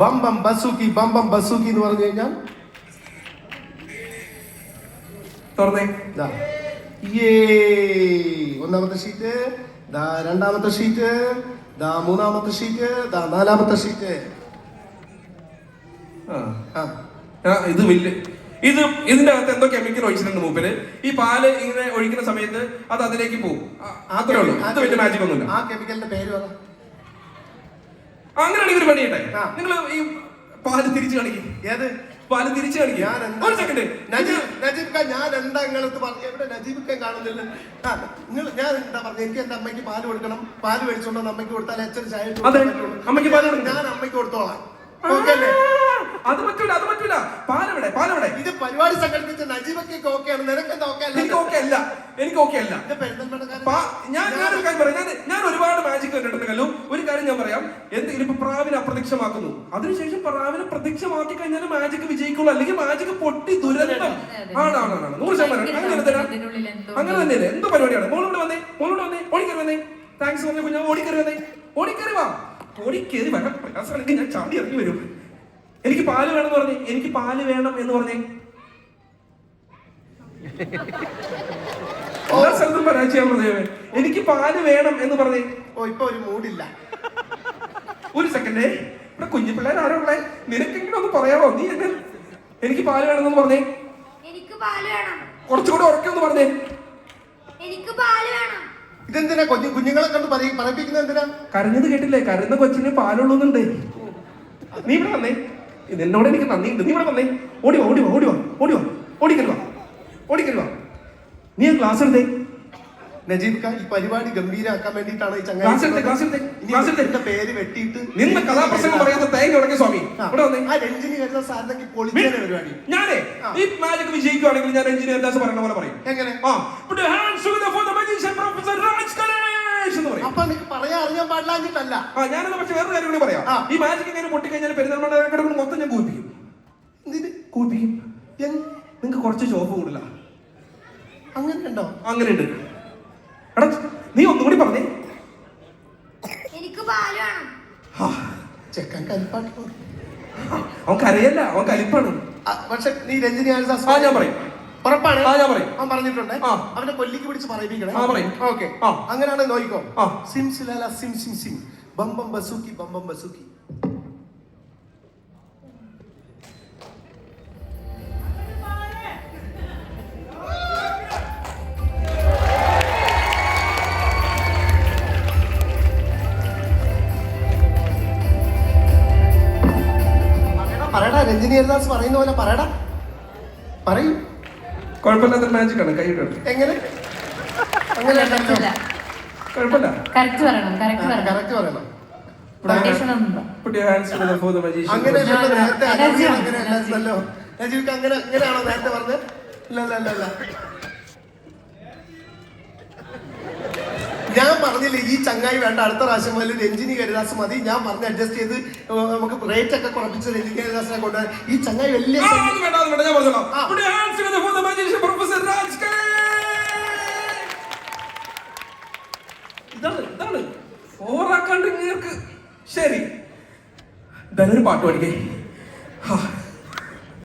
ബം ബം ബസൂക്കി ബം ബം ബസൂക്കി എന്ന് പറഞ്ഞു കഴിഞ്ഞാൽ? തുറന്നേ. ഒന്നാമത്തെ ഷീറ്റ്. ദാ രണ്ടാമത്തെ ഷീറ്റ്. ദാ മൂന്നാമത്തെ ഷീറ്റ്. ദാ നാലാമത്തെ ഷീറ്റ്. ഇത് വലിയ ഇത് ഇതിന്റെ അകത്ത് എന്തോ കെമിക്കൽ ഒഴിച്ചിട്ടുണ്ട് മൂപ്പര്. ഈ പാൽ ഇങ്ങനെ ഒഴിക്കുന്ന സമയത്ത് അത് അതിലേക്ക് പോകും അത്രേ ഉള്ളൂ. അത് വലിയ മാജിക് ഒന്നുമില്ല. ആ കെമിക്കലിന്റെ പേര് അങ്ങനെയാണെങ്കിൽ ഒരു പണിയട്ടെ ആ. നിങ്ങൾ ഈ പാൽ തിരിച്ചു കാണിക്കും. ഏത്? പാൽ തിരിച്ചു ഞാൻ കാണിക്കും ഒരു സെക്കൻഡ് നജീബ് ഖാൻ ഞാൻ എന്താ നിങ്ങളടുത്ത് പറഞ്ഞു? എവിടെ നജീബ് ഖാൻ കാണുന്നില്ല നിങ്ങൾ ഞാൻ എന്താ പറഞ്ഞു? എനിക്ക് എന്റെ അമ്മയ്ക്ക് പാൽ കൊടുക്കണം. പാൽ മേടിച്ചോണ്ട് അമ്മയ്ക്ക് കൊടുത്താൽ അച്ഛൻ ചായ. അമ്മയ്ക്ക് പാൽ. ഞാൻ അമ്മയ്ക്ക് കൊടുത്തോളാം. ഓക്കെ അല്ലേ? അത് പറ്റൂല അത് പറ്റൂല. പാലവിടെ? പാലവിടെ? ഇത് പരിപാടി സംഘടിപ്പിച്ച നജീബൊക്കെ ഓക്കെയാണ്. നിനക്ക് എന്താ ഓക്കെ എനിക്ക് ഓക്കെ അല്ല. എനിക്ക് ഓക്കെ അല്ല. ഞാൻ ഞാനൊരു കാര്യം പറയാം. ഞാൻ ഞാൻ ഒരുപാട് മാജിക് കണ്ടിട്ടുണ്ട് കല്ലു ഒരു കാര്യം ഞാൻ പറയാം എന്തെങ്കിലും ഇപ്പൊ പ്രാവിനെ അപ്രത്യക്ഷമാക്കുന്നു? അതിനുശേഷം പ്രാവിനെ പ്രത്യക്ഷമാക്കി കഴിഞ്ഞാൽ മാജിക് വിജയിക്കുള്ളൂ. അല്ലെങ്കിൽ മാജിക് പൊട്ടി ദുരന്തം. ആണാണ് ആണ് ആണ് നൂറ് ശതമാനം. അങ്ങനെ തന്നെ. അങ്ങനെ തന്നെയല്ലേ? എന്തോ പരിപാടിയാണ്? മോളോട് വന്നേ. മോളോട് വന്നേ. ഓടിക്കറി വന്നേ. താങ്ക്സ് പറഞ്ഞു കുഞ്ഞാ ഓടിക്കറി വന്നേ. ഓടിക്കറി വാ. ഓടിക്കേറി വരാൻ പ്രയാസമാണെങ്കിൽ ഞാൻ ചാടി ഇറങ്ങി വരും. എനിക്ക് പാൽ വേണം പറഞ്ഞു പറഞ്ഞേ. എനിക്ക് പാൽ വേണം എന്ന് പറഞ്ഞേ. എല്ലാ സ്ഥലത്തും പരാജയം പറഞ്ഞേ എനിക്ക് പാൽ വേണം എന്ന് പറഞ്ഞേ. ഓ ഇപ്പൊ ഒരു മൂഡില്ല ഒരു സെക്കൻഡേ ഇവിടെ കുഞ്ഞു പിള്ളേർ ആരോ ഉള്ളേ? നിനക്കെങ്കിലും ഒന്ന് പറയാമോ നീ എന്നെ എനിക്ക് പാൽ വേണമെന്ന് പറഞ്ഞേ. എനിക്ക് പാൽ വേണം. കുറച്ചുകൂടെ ഉറക്കൊന്ന് പറഞ്ഞേ. എനിക്ക് പാൽ വേണം. ഇതെന്തിനാ കുഞ്ഞു കുഞ്ഞുങ്ങളെ കണ്ട് പറയും പറയിപ്പിക്കുന്നത് എന്തിനാ? കരഞ്ഞത് കേട്ടില്ലേ? കരഞ്ഞ കൊച്ചിന് പാലുള്ളൂന്നുണ്ട് നീ ഇവിടെ വന്നേ. നിന്നോട് എനിക്ക് നന്ദിയുണ്ട് നീ ഇവിടെ വന്നേ. ഓടി വാ ഓടി വാ ഓടി വാ ഓടി വാ ഓടിക്കൽ വാ. ഓടിക്കൽ വാ. നീ ക്ലാസ് എടുത്തേ. നജീബ് ഖാൻ ഈ പരിപാടി ഗംഭീരാക്കാൻ വേണ്ടിയിട്ടാണ് ഈ ക്ലാസ് പേര് വെട്ടിയിട്ട് നിന്ന് കഥാപ്രസംഗം പറയാത്ത തേങ്ങ ഉടങ്ങിയ സ്വാമി. ആ, രഞ്ജിനി സാറിനൊക്കെ പരിപാടി. ഞാനേ ഈ മാജിക് വിജയിക്കുവാണെങ്കിൽ ഞാൻ ദാസ് പറയുന്ന പോലെ പറയും. എങ്ങനെ? ആ അപ്പൊ നിനക്ക് പറയാൻ അറിയാൻ പാടില്ലാഞ്ഞിട്ടല്ല. ആ ഞാനെന്നാ പക്ഷെ വേറൊരു കാര്യം കൂടി പറയാം. ഈ മാജിക് ഇങ്ങനെ പൊട്ടിക്കഴിഞ്ഞാൽ കിടക്കുന്ന മൊത്തം ഞാൻ കൂപ്പിക്കും കൂപ്പിക്കും? നിങ്ങൾക്ക് കുറച്ച് ചോപ്പ് കൂടില്ല അങ്ങനെ ഉണ്ടോ അങ്ങനെയുണ്ട്. എടാ നീ ഒന്നും കൂടി പറഞ്ഞേ എനിക്ക് പാൽ വേണം ആ, ചെക്കൻ കലിപ്പാട്ട് അവൻ കരയല്ല അവൻ കലിപ്പാണ് പക്ഷെ നീ രഞ്ജിനി ആ ഞാൻ പറയും. ഉറപ്പാണ്? ആ ഞാൻ പറയും. അവൻ പറഞ്ഞിട്ടുണ്ട്. ആ. അവനെ കൊല്ലിക്ക് പിടിച്ച് പറയിപ്പിക്കണം. ആ, പറയും. ഓക്കെ. ആ. അങ്ങനെയാണ് നോയിക്കോ ആ. സിം സിലാല സിം സിം സിം. ബം ബം ബസൂക്കി ബം ബം ബസൂക്കി. പറയടാ, രഞ്ജിനി ഹരിദാസ് പറയുന്ന പോലെ പറയടാ. പറയൂ. കുഴപ്പമില്ലാത്ത മാജിക് ആണ്. കൈയിട്ട് എങ്ങനെ? അങ്ങനെ ഉണ്ടല്ലോ. കുഴപ്പമില്ല. കറക്റ്റ് പറയണം കറക്റ്റ് പറയണം. പറയണം. നേരത്തെ അങ്ങനെ അങ്ങനെയാണോ നേരത്തെ പറഞ്ഞത്? ഇല്ല ഇല്ല ഇല്ല ഇല്ല ഞാൻ പറഞ്ഞില്ലേ ഈ ചങ്ങായി വേണ്ട അടുത്ത പ്രാവശ്യം മുതൽ രഞ്ജിനി ഹരിദാസ് മതി. ഞാൻ പറഞ്ഞ് അഡ്ജസ്റ്റ് ചെയ്ത് നമുക്ക് റേറ്റ് ഒക്കെ കുറപ്പിച്ച് രഞ്ജിനി ഹരിദാസിനെ കൊണ്ടുവരാൻ. ഈ ചങ്ങായി വലിയ. ഇതാണ് ഇതാണ്. ഓറാക്കാണ്ട് ശരി. ധനൊരു പാട്ട് പഠിക്കേ